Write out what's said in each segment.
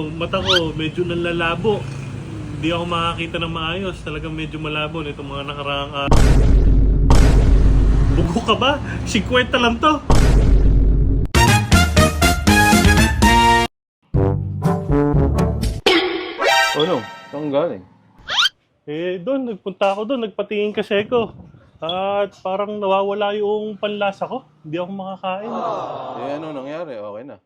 ano, mata ko medyo nanlalabo. Hindi ako makakita ng maayos. Talagang medyo malabo nitong mga nakaraang araw. Bugo ka ba? 50 lang to. Ano? Saan galing? Eh, doon, nagpunta ako doon, nagpatingin kasi ako. At parang nawawala yung panlasa ko. Hindi ako makakain. Eh, ano nangyari? Okay na.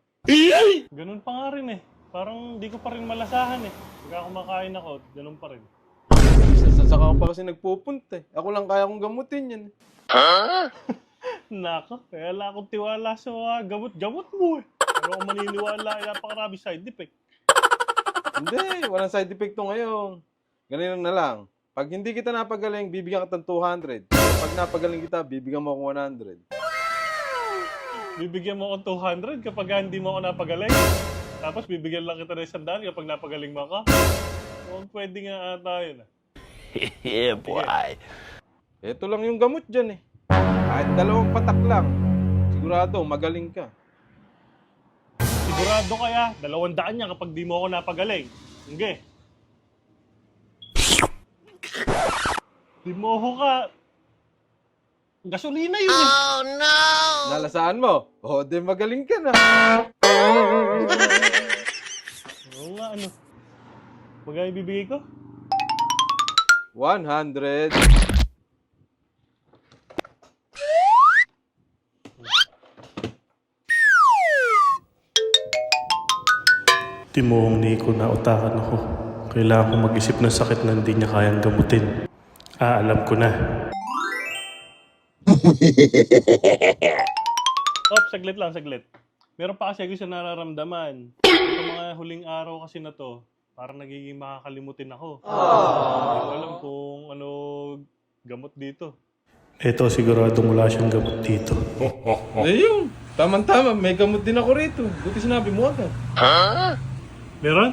Ganun pa nga rin eh. Parang di ko pa rin malasahan eh. Pagka kumakain ako, ganun pa rin. Sa saka ka pa kasi nagpupunta eh. Ako lang kaya kong gamutin yan. Nako, kaya wala akong tiwala sa mga gamot-gamot mo eh. Pero ako maniniwala, ay napakarami side effect. Hindi, walang side effect to ngayon. Ganun na lang. Pag hindi kita napagaling, bibigyan kita ng 200. Pag napagaling kita, bibigyan mo akong 100. Bibigyan mo akong 200 kapag hindi mo ako napagaling. Tapos bibigyan lang kita ng 100 kapag napagaling mo ako. Mukhang pwede nga ata yun ah. yeah, boy. Ito lang yung gamot dyan eh. Kahit dalawang patak lang. Sigurado, magaling ka. Sigurado kaya, dalawang daan niya kapag di mo ako napagaling. Hindi. Di mo ako ka. Gasolina yun eh. Nalasaan mo? O, di magaling ka na. Oo nga ano. Magkano bibigay ko? 100. Timoong Nico na utakan ako. Kailangan ko mag-isip ng sakit na hindi niya kayang gamutin. Ah, alam ko na. Op, saglit lang, saglit. Meron pa kasi ako sa nararamdaman. Sa mga huling araw kasi na to, parang nagiging makakalimutin ako. Hindi ko alam kung ano gamot dito. Ito, siguradong wala siyang gamot dito. Ayun. Tama-tama, may gamot din ako rito. Buti sinabi mo agad. Meron?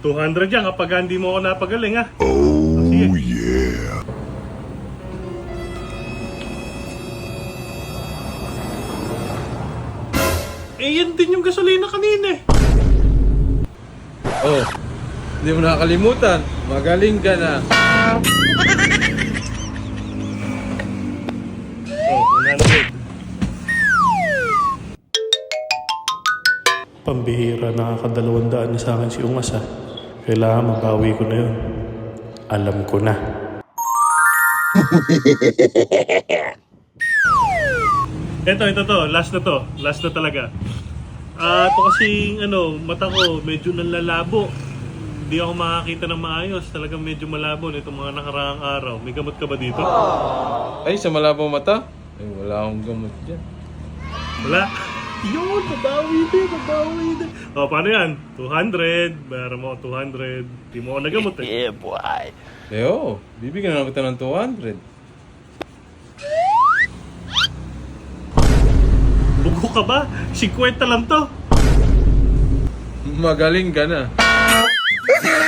200 yan kapag hindi mo ako napagaling ha. Oh, yeah. Eh, yan din yung gasolina kanina eh. Oh, hindi mo nakakalimutan. Magaling ka na. Oh, 100. Pambihira, nakakadalawang daan na sa akin si Ungas ha. Kailangan mabawi ko na yun. Alam ko na. Ito, ito to. Last na to. Last na talaga. Ah, ito kasing ano, mata ko medyo nanlalabo. Hindi ako makakita ng maayos. Talagang medyo malabo nitong mga nakaraang araw. May gamot ka ba dito? Ay, sa malabong mata? Ay, wala akong gamot dyan. Wala. Yun, nabawi din, nabawi din. O, paano yan? 200. Bayaran mo ako 200. Di mo ako nagamot eh. Yeah, boy. Eh, oo. Bibigyan na kita ng 200. Bugo ka ba? 50 lang to. Magaling ka na. Ha